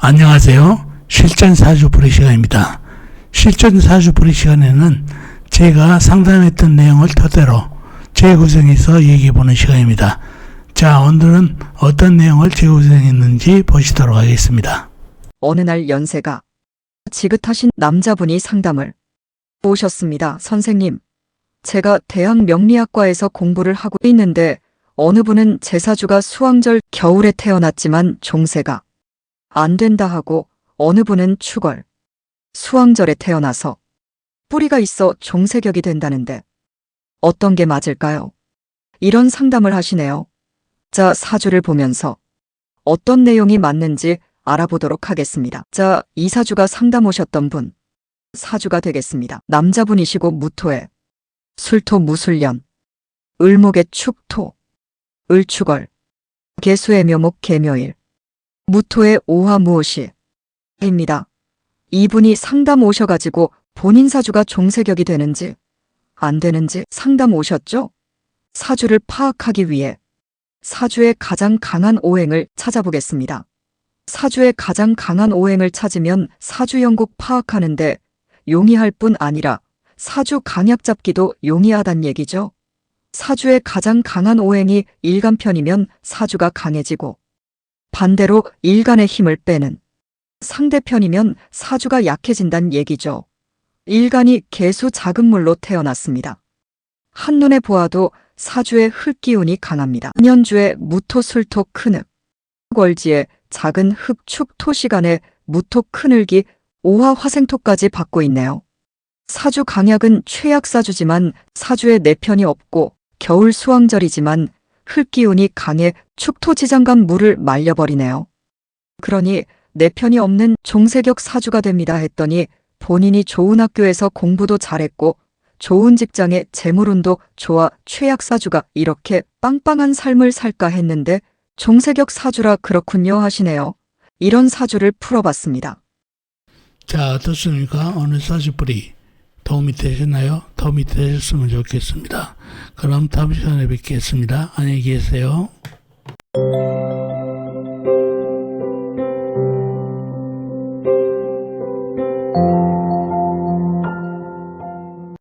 안녕하세요. 실전 사주 불의 시간입니다. 실전 사주 불의 시간에는 제가 상담했던 내용을 토대로 재구성해서 얘기해 보는 시간입니다. 자, 오늘은 어떤 내용을 재구성했는지 보시도록 하겠습니다. 어느 날 연세가 지긋하신 남자분이 상담을 오셨습니다. 선생님, 제가 대학 명리학과에서 공부를 하고 있는데 어느 분은 제 사주가 수왕절 겨울에 태어났지만 종세가 안 된다 하고 어느 분은 추걸 수왕절에 태어나서 뿌리가 있어 종세격이 된다는데 어떤 게 맞을까요? 이런 상담을 하시네요. 자, 사주를 보면서 어떤 내용이 맞는지 알아보도록 하겠습니다. 자, 이 사주가 상담 오셨던 분. 사주가 되겠습니다. 남자분이시고 무토에 술토 무술년, 을목의 축토, 을축월, 개수의 묘목 개묘일, 무토의 오화 무오시, 입니다. 이분이 상담 오셔가지고 본인 사주가 종세격이 되는지 안 되는지 상담 오셨죠? 사주를 파악하기 위해 사주의 가장 강한 오행을 찾아보겠습니다. 사주의 가장 강한 오행을 찾으면 사주 영국 파악하는데 용이할 뿐 아니라 사주 강약 잡기도 용이하단 얘기죠. 사주의 가장 강한 오행이 일간편이면 사주가 강해지고 반대로 일간의 힘을 빼는 상대편이면 사주가 약해진단 얘기죠. 일간이 개수 작은 물로 태어났습니다. 한눈에 보아도 사주의 흙기운이 강합니다. 년주의 무토 술토 큰흙, 월지의 작은 흑축 토 시간에 무토 큰흙이 오화 화생토까지 받고 있네요. 사주 강약은 최약 사주지만 사주에 내편이 없고 겨울 수왕절이지만 흙기운이 강해 축토지장간 물을 말려버리네요. 그러니 내 편이 없는 종세격 사주가 됩니다 했더니 본인이 좋은 학교에서 공부도 잘했고 좋은 직장에 재물운도 좋아 최약 사주가 이렇게 빵빵한 삶을 살까 했는데 종세격 사주라 그렇군요 하시네요. 이런 사주를 풀어봤습니다. 자, 어떻습니까? 오늘 사주 불의 도움이 되셨나요? 도움이 되셨으면 좋겠습니다. 그럼 다음 시간에 뵙겠습니다. 안녕히 계세요.